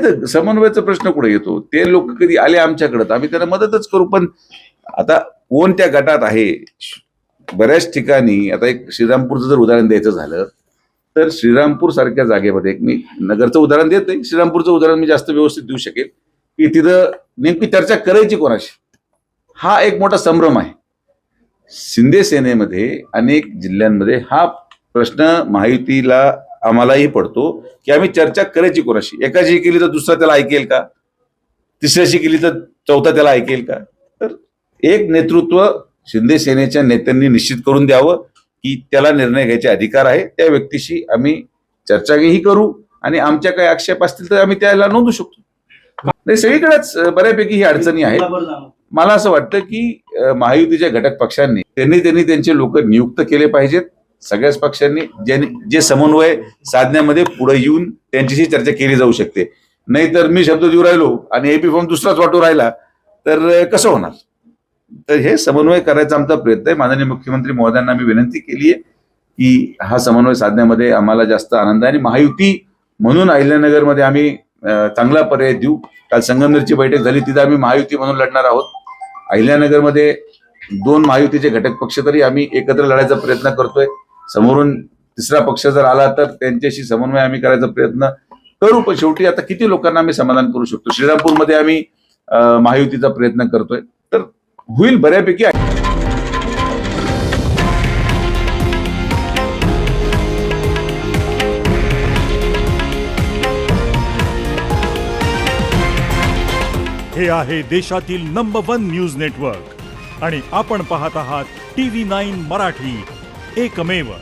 समन्वयाचा प्रश्न कुठे येतो? ते लोक कधी आले आमच्याकडे आम्ही त्यांना मदतच करू पण आता कोण त्या गटात आहे? बऱ्याच ठिकाणी आता एक श्रीरामपूरचं जर उदाहरण द्यायचं झालं तर श्रीरामपूर सारख्या जागेमध्ये एक मी नगरचं उदाहरण देत नाही श्रीरामपूरचं उदाहरण मी जास्त व्यवस्थित देऊ शकेल की तिथं नेमकी चर्चा करायची कोणाशी? हा एक मोठा संभ्रम आहे. शिंदे सेनेमध्ये अनेक जिल्ह्यांमध्ये हा प्रश्न महायुतीला आम्हालाही पडतो की आम्ही चर्चा करायची कोणाशी? एकाशी केली तर दुसरा त्याला ऐकेल का? तिसऱ्याशी केली तर चौथा त्याला ऐकेल का? तर एक नेतृत्व शिंदे सेनेच्या नेत्यांनी निश्चित करून द्यावं की त्याला निर्णय घ्यायचे अधिकार आहे. त्या व्यक्तीशी आम्ही चर्चाही करू आणि आमच्या काही आक्षेप असतील तर आम्ही त्याला नोंदू शकतो. नाही सगळीकडेच बऱ्यापैकी ही अडचणी आहेत. मला असं वाटतं की महायुतीच्या घटक पक्षांनी त्यांनी त्यांनी त्यांचे लोक नियुक्त केले पाहिजेत. सगळ्याच पक्षांनी ज्यांनी जे समन्वय साधण्यामध्ये पुढे येऊन त्यांच्याशी चर्चा केली जाऊ शकते. नाहीतर मी शब्द देऊ राहिलो आणि एपी फॉर्म दुसराच वाटू राहिला तर कसं होणार? तर हे समन्वय करायचा आमचा प्रयत्न आहे. माननीय मुख्यमंत्री महोदयांना मी विनंती केली आहे की हा समन्वय साधण्यामध्ये आम्हाला जास्त आनंद आहे आणि महायुती म्हणून अहिल्यानगरमध्ये आम्ही चांगला पर्याय देऊ. काल संगमनेरची बैठक झाली तिथं आम्ही महायुती म्हणून लढणार आहोत. अहिल्यानगरमध्ये दोन महायुतीचे घटक पक्ष तरी आम्ही एकत्र लढायचा प्रयत्न करतोय. समोरून तिसरा पक्ष जर आला तर त्यांच्याशी समन्वय आम्ही करायचा प्रयत्न करू. पण शेवटी आता किती लोकांना आम्ही समाधान करू शकतो? श्रीरामपूरमध्ये आम्ही महायुतीचा प्रयत्न करतोय. तर होईल बऱ्यापैकी. हे आहे देशातील नंबर वन न्यूज नेटवर्क आणि आपण पाहत आहात टी व्ही नाईन मराठी. एकमेव